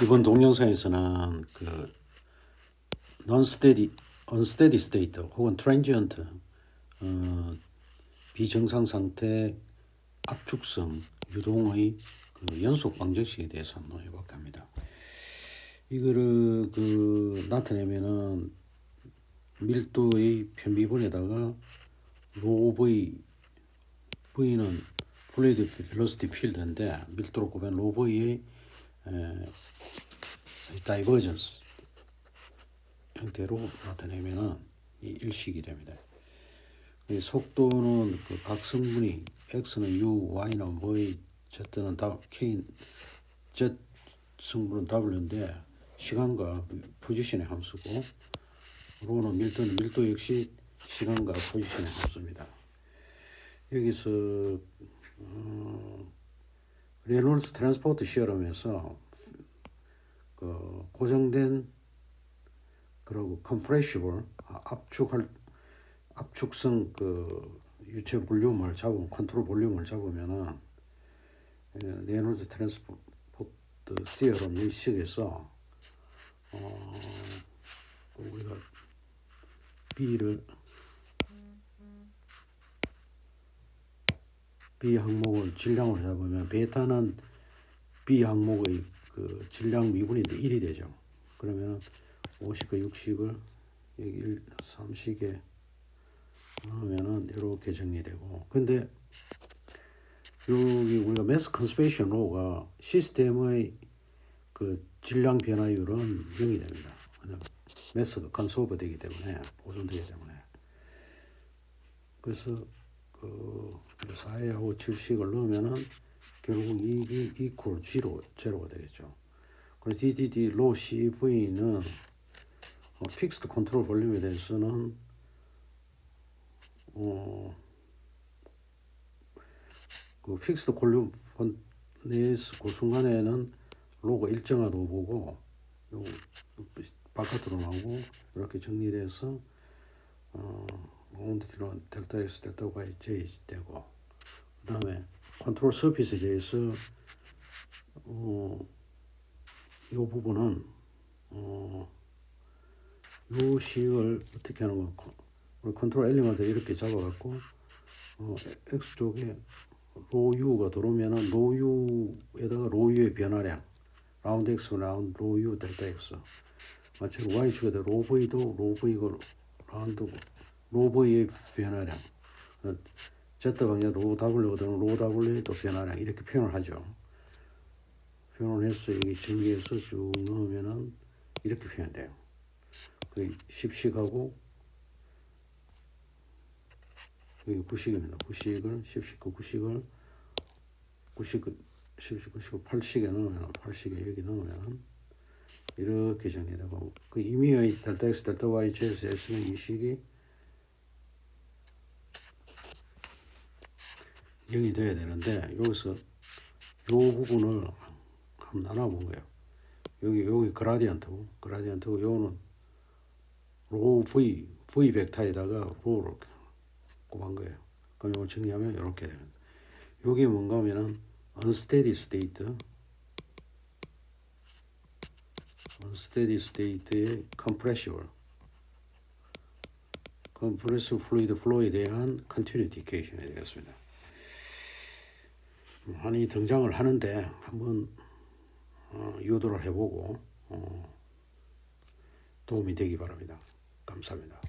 이번 동영상에서는 그 non-steady, unsteady state 혹은 transient 어, 비정상 상태 압축성 유동의 그 연속 방정식에 대해서 한번 해볼까 합니다. 이거를 그 나타내면은 밀도의 편비분에다가 로 V V는 fluid velocity field인데 밀도로 꼽은 로 V의 다이버전스 형태로 나타내면은 이 일식이 됩니다. 이 속도는 그 각 성분이 x는 u, y는 v, z는 k, z 성분은 w인데 시간과 포지션의 함수고 로는 밀도는 밀도 역시 시간과 포지션의 함수입니다. 여기서 어, 레놀스 트랜스포트 시어럼에서 그 고정된 그리고 compressible 아, 압축할 압축성 그 유체 볼륨을 잡으면 컨트롤 볼륨을 잡으면은 예, 레놀즈 트랜스포트 시어럼 이 식에서 어 우리가 B를 B 항목을 질량으로 잡으면 베타는 B 항목의 그 질량 미분인데 1이 되죠. 그러면 50과 60을 여기 1, 3식에 넣으면은 이렇게 정리되고 근데 여기 우리가 매스 컨스페이션 로가 시스템의 그 질량 변화율은 0이 됩니다. 매스가 컨소버 되기 때문에 보존되기 때문에 그래서 그 4회하고 7식을 넣으면은 결국 이게 이퀄 G로 제로가 되겠죠. 그리고 DDD 로 CV는 어, 픽스드 컨트롤 볼륨에 대해서는 어, 그 픽스드 볼륨 내에서 그 순간에는 로가 일정하다고 보고 요 바깥으로 나오고 이렇게 정리돼서 어, 온도는 델타 S, 델타 Y, J 되고 그 다음에 컨트롤 서피스에 대해서 어, 이 부분은 어, 요 식을 어떻게 하는 거 컨트롤 엘리먼트 이렇게 잡아갖고 어, X 쪽에 로유가 들어오면은 로유에다가 로유의 변화량 라운드 X 라운드 로유 델타 X 마찬가지로 Y 축에다 로브이도 로브이고 라운드 로브의 변화량 Z 방향 로 W거든 로 W의 또 변화량 이렇게 표현을 하죠. 표현을 해서 여기 전기에서 쭉 넣으면은 이렇게 표현돼요. 그 10식하고 여기 9식입니다. 9식을 10식, 9식을 9식, 10식, 9식, 8식에 넣으면 8식에 여기 넣으면 이렇게 정리되고 그 임의의 델타 X, 델타 Y, Z, S는 이 식이 0이 돼야 되는데 여기서 요 부분을 한번 나눠본 거예요. 여기 여기 그라디언트고 그라디언트고 요는 로 V V 벡터에다가 로를 꼽은 거예요. 그럼 이걸 정리하면 이렇게 됩니다. 요게 뭔가 하면은 unsteady state unsteady state의 compressible compressive fluid flow에 대한 continuity equation이 되겠습니다. 한이 등장을 하는데 한번 어, 유도를 해보고 어, 도움이 되기 바랍니다. 감사합니다.